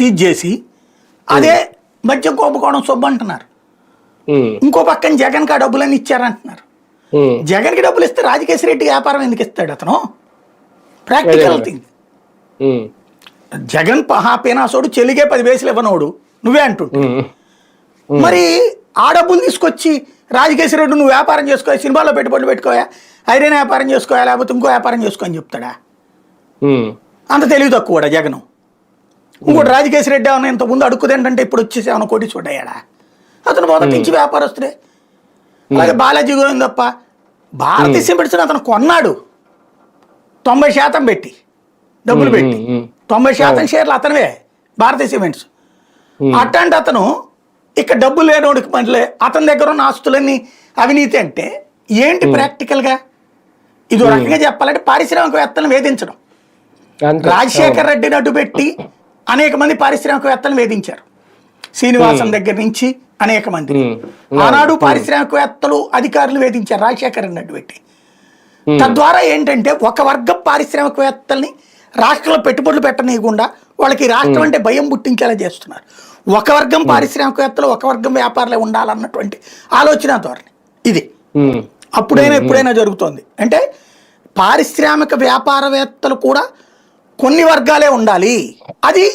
Seize చేసి అదే మద్యం కుంభకోణం సొబ్బు అంటున్నారు. ఇంకో పక్కన జగన్కి ఆ డబ్బులన్నీ ఇచ్చారంటున్నారు. ఉమ్, జగన్కి డబ్బులు ఇస్తే రాజకేశ్వర రెడ్డికి వ్యాపారం ఎందుకు ఇస్తాడు అతను? ప్రాక్టికల్. థింగ్ జగన్ పహా పేనాసోడు చెల్లిగే పది వేసులు ఇవ్వనోడు. నువ్వే అంటుంటు. మరి ఆ డబ్బులు తీసుకొచ్చి రాజకేశ్వర రెడ్డి నువ్వు వ్యాపారం చేసుకో సినిమాలో పెట్టుబడులు పెట్టుకోయా? ఐరన్ వ్యాపారం చేసుకోయా? లేకపోతే ఇంకో వ్యాపారం చేసుకో అని చెప్తాడా? అంత తెలివి తక్కువ జగన్. ఇంకోటి రాజకేశ్వర రెడ్డి ఏమన్నా ఇంత ముందు అడుక్కుదేంటంటే ఇప్పుడు వచ్చేసి ఏమైనా కోటి చూడయ్యాడా అతను మొదటి నుంచి వ్యాపారస్తుడే. అలాగే బాలాజీ గోవిందప్ప భారతీయ సిమెంట్స్ అతను కొన్నాడు. తొంభై శాతం పెట్టి డబ్బులు పెట్టి. తొంభై శాతం షేర్లు అతనివే భారతీయ సిమెంట్స్. అట్లాంటి అతను ఇక్కడ డబ్బులు లేనోడికి పనిలే అతని దగ్గర ఉన్న ఆస్తులన్నీ అవినీతి అంటే ఏంటి ప్రాక్టికల్గా? ఇది రకంగా చెప్పాలంటే పారిశ్రామికవేత్తలను వేధించడం. రాజశేఖర్ రెడ్డిని అడ్డు పెట్టి అనేక మంది పారిశ్రామికవేత్తలను వేధించారు. శ్రీనివాసం దగ్గర నుంచి అనేక మంది. ఆనాడు పారిశ్రామికవేత్తలు అధికారులు వేధించారు రాజశేఖర్ అడ్డు పెట్టి. తద్వారా ఏంటంటే ఒక వర్గం పారిశ్రామికవేత్తల్ని రాష్ట్రంలో పెట్టుబడులు పెట్టనీయకుండా వాళ్ళకి రాష్ట్రం అంటే భయం పుట్టించేలా చేస్తున్నారు. ఒక వర్గం పారిశ్రామికవేత్తలు ఒక వర్గం వ్యాపారులే ఉండాలన్నటువంటి ఆలోచన ధోరణి ఇది. అప్పుడైనా ఎప్పుడైనా జరుగుతోంది. అంటే పారిశ్రామిక వ్యాపారవేత్తలు కూడా కొన్ని వర్గాలే ఉండాలి. అది